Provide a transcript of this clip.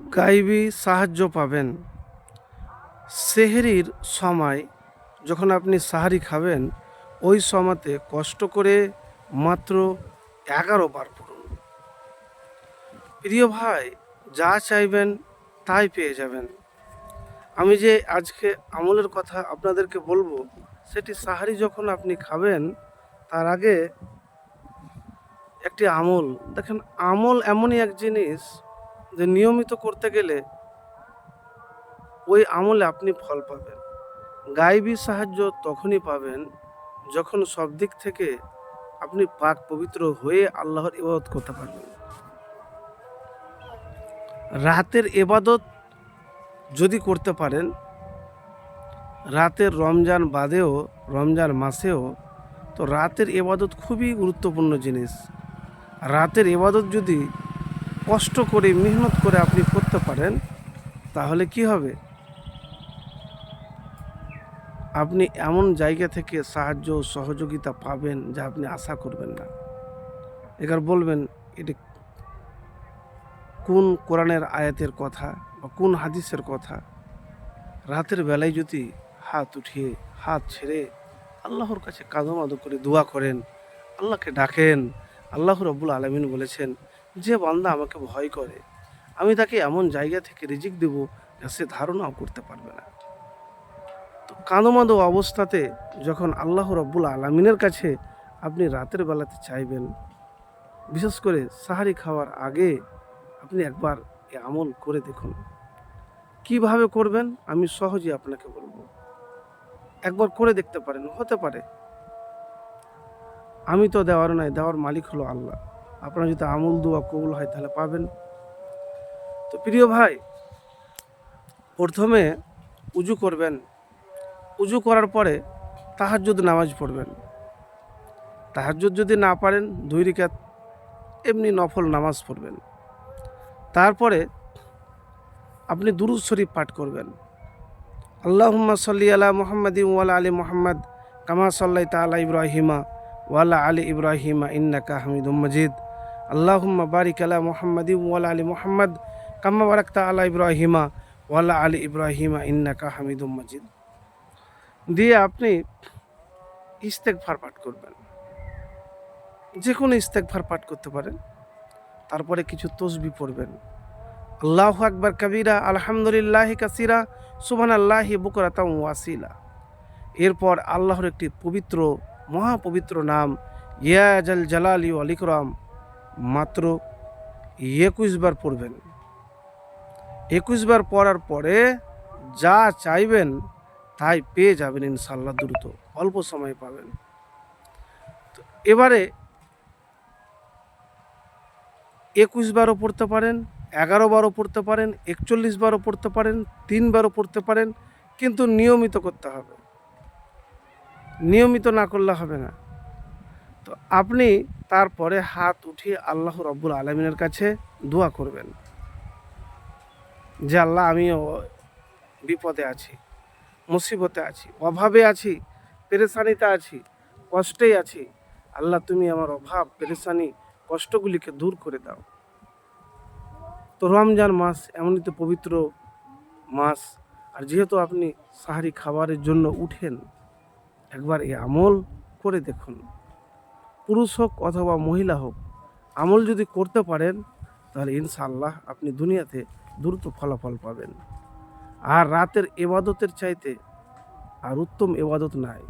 গাইবি সাহায্য পাবেন। সেহেরির সময় যখন আপনি সাহারি খাবেন, ওই সময়তে কষ্ট করে মাত্র এগারো বার পড়ুন। প্রিয় ভাই, যা চাইবেন তাই পেয়ে যাবেন। আমি যে আজকে আমলের কথা আপনাদেরকে বলব, সেটি সাহারি যখন আপনি খাবেন, তার আগে একটি আমল। দেখেন, আমল এমনই এক জিনিস যে নিয়মিত করতে গেলে ওই আমলে আপনি ফল পাবেন। গাইবী সাহায্য তখনই পাবেন যখন সব দিক থেকে আপনি পাক পবিত্র হয়ে আল্লাহর ইবাদত করতে পারবেন। রাতের এবাদত যদি করতে পারেন, রাতের রমজান বাদেও, রমজান মাসেও, তো রাতের এবাদত খুবই গুরুত্বপূর্ণ জিনিস। রাতের এবাদত যদি কষ্ট করে, মেহনত করে আপনি করতে পারেন, তাহলে কি হবে? আপনি এমন জায়গা থেকে সাহায্য সহযোগিতা পাবেন যা আপনি আশা করবেন না। এবার বলবেন, এটি কোন কোরআনের আয়াতের কথা বা কোন হাদিসের কথা? রাতের বেলায় যদি হাত উঠিয়ে, হাত ছেড়ে আল্লাহর কাছে কাদো মাদো করে দোয়া করেন, আল্লাহকে ডাকেন, আল্লাহ রব্বুল আলমিন বলেছেন যে বান্দা আমাকে ভয় করে, আমি তাকে এমন জায়গা থেকে রিজিক দেব যা সে ধারণাও করতে পারবে না। তো কাঁদোমাদো অবস্থাতে যখন আল্লাহ রব্বুল আলমিনের কাছে আপনি রাতের বেলাতে চাইবেন, বিশেষ করে সাহারি খাওয়ার আগে আপনি একবার এ আমল করে দেখুন। কীভাবে করবেন আমি সহজে আপনাকে বলব। একবার করে দেখতে পারেন, হতে পারে। আমি তো দেওয়ার নাই, দেওয়ার মালিক হলো আল্লাহ। আপনার যদি আমল, দোয়া কবুল হয় তাহলে পাবেন। তো প্রিয় ভাই, প্রথমে উজু করবেন। উজু করার পরে তাহাজ্জুদ নামাজ পড়বেন। তাহাজ্জুদ যদি না পারেন, দুই রিকাত এমনি নফল নামাজ পড়বেন। তারপরে আপনি দুরুদ শরীফ পাঠ করবেন। আল্লাহুম্মা সাল্লি আলা মুহাম্মাদি ওয়ালা আলী মুহাম্মদ, কামা সাল্লাই তালা ইব্রাহিমা ওয়ালা আলী ইব্রাহিমা ইন্নাকা হামিদুম মজিদ। আল্লাহুম্মা বারিক আলা মুহাম্মাদি ওয়ালা আলী মুহাম্মদ কামা বারাকতা আলা ইব্রাহিমা ওয়ালা আলী ইব্রাহিমা ইন্নাকা হামিদুম মজিদ। দিয়ে আপনি ইস্তেকভার পাঠ করবেন। যে কোনো ইস্তেকভার পাঠ করতে পারেন। তারপরে কিছু তসবি পড়বেন। আল্লাহ আকবর কবিরা, আলহামদুলিল্লাহ কাসিরা সুবহান আল্লাহি বুকরাতাম ওয়াসিলা। এরপর আল্লাহর একটি পবিত্র, মহাপবিত্র নাম ইয়াজাল জালালি অলিকরাম মাত্র একুশ বার পড়বেন। একুশ বার পড়ার পরে যা চাইবেন তাই পেয়ে যাবেন ইনশাল্লাহ দ্রুত, অল্প সময় পাবেন। এবারে একুশ বারও পড়তে পারেন, এগারো বারও পড়তে পারেন, একচল্লিশ বারও পড়তে পারেন তিনবারও পড়তে পারেন, কিন্তু নিয়মিত করতে হবে। নিয়মিত না করলে হবে না। তো আপনি তারপরে হাত উঠিয়ে আল্লাহ রব্বুল আলমিনের কাছে দোয়া করবেন। যে আল্লাহ আমি ও- বিপদে আছি, মুসিবতে আছি, অভাবে আছি, পেরেশানিতে আছি, কষ্টেই আছি। আল্লাহ তুমি আমার অভাব, পেরেশানি, কষ্টগুলিকে দূর করে দাও। তো রমজান মাস এমনই তো পবিত্র মাস, আর যেহেতু আপনি সাহারি খাবারের জন্য উঠেন, একবার এই আমল করে দেখুন। পুরুষ হোক অথবা মহিলা হোক, আমল যদি করতে পারেন, তাহলে ইনশাল্লাহ আপনি দুনিয়াতে দ্রুত ফলাফল পাবেন। আর রাতের এবাদতের চাইতে আর উত্তম এবাদত নাই।